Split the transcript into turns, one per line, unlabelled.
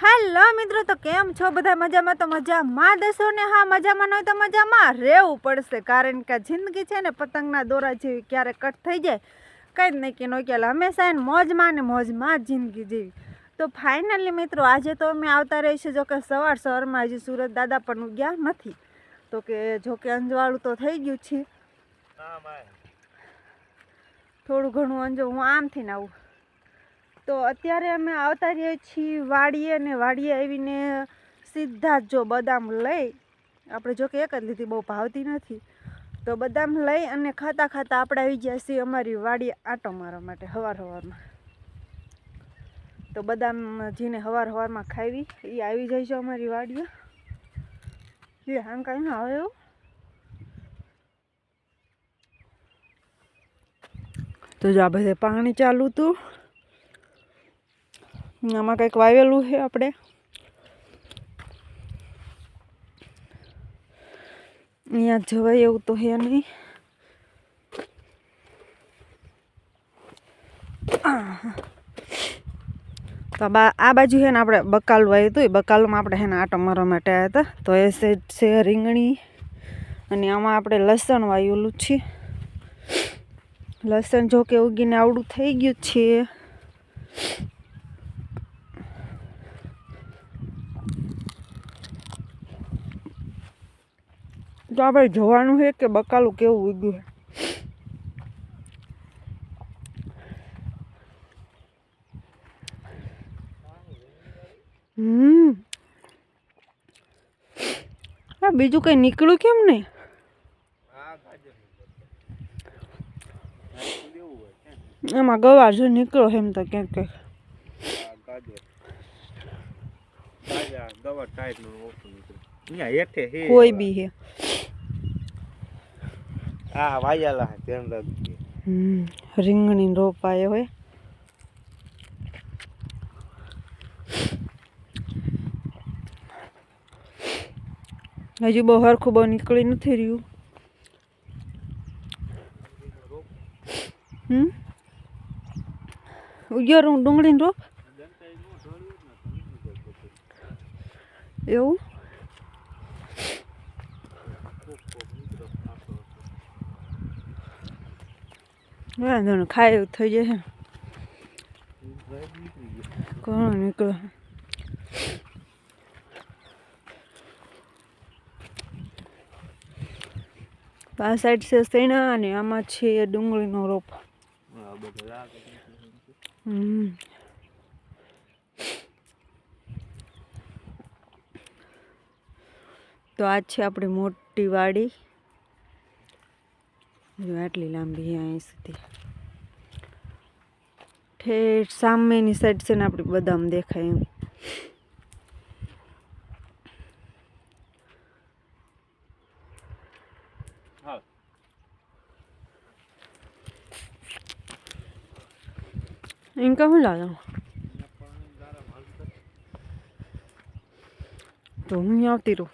Hello મિત્રો તો કેમ છો બધા મજામાં? તો મજામાં દેશો ને? હા મજામાં ન હોય તો મજામાં. રહેવું પડશે કારણ કે જિંદગી છે ને પતંગના દોરા જેવી ક્યારે કટ થઈ જાય કંઈ જ નહીં કે કહેવાય. હંમેશા એને મોજમાં ને મોજમાં જ જિંદગી જેવી. તો ફાઇનલી મિત્રો આજે તો અમે આવતા રહીશું જો કે સવાર સવારમાં હજી સુરત દાદા પણ ગયા નથી. તો કે જો કે અંજવાળું તો થઈ ગયું છે. થોડું ઘણું અંજો હું આમથી ને આવું. તો અત્યારે અમે આવતા રહીએ છીએ વાડીએ ને વાડીએ આવીને સીધા જ જો બદામ લઈ. આપણે જો કે એક જ લીધી, બહુ ભાવતી નથી. તો બદામ લઈ અને ખાતા ખાતા આપણે આવી ગયા છીએ અમારી વાડી આંટો મારવા માટે, હવાર હવારમાં. તો બદામ જેને હવાર હવારમાં ખાવી, એ આવી જાય છે અમારી વાડીએ. એ આમ કાંઈ ના આવે એવું. તો જો આ બધે પાણી ચાલુ હતું. આમાં કંઈક વાવેલું છે આપણે. અહીંયા જવાય એવું તો હે નહીં. તો આ બાજુ છે ને આપણે બકાલું આવ્યું હતું. એ બકાલુમાં આપણે છે ને આટો મારવા માટે આવ્યા હતા. તો એ સેટ છે રીંગણી. અને આમાં આપણે લસણ વાવેલું છે. લસણ જો કે ઉગીને આવડું થઈ ગયું છે. તો આપણે જવાનું છે કે બકાલું કેવું ઉગ્યું છે? હમ. હા બીજું કઈ નીકળ્યું કેમ નહીં? એમાં ગવાર જો નીકળો એમ તો ક્યાંક ક્યાંક કોઈ બી હે
આ વાયેલા તેમ લાગે
હમ રીંગણી રોપાય હોય. હજુ બહુ હરખું બહુ નીકળી નથી રહ્યું. હમ? ઉગ્યો ડુંગળીનો રોપ? એવું? વાંધો ને ખાય એવું થઈ જશે કોણ નીકળે આ સાઈડ છે સેના અને આમાં છે ડુંગળીનો રોપ હમ તો આ છે આપણી મોટી વાડી આટલી લાંબી અહીં સુધી. ઠેઠ સામેની સાઈડ છે ને આપણી બદામ દેખાય એમ. એમ કહું લાગે તો હું આવતી રહું.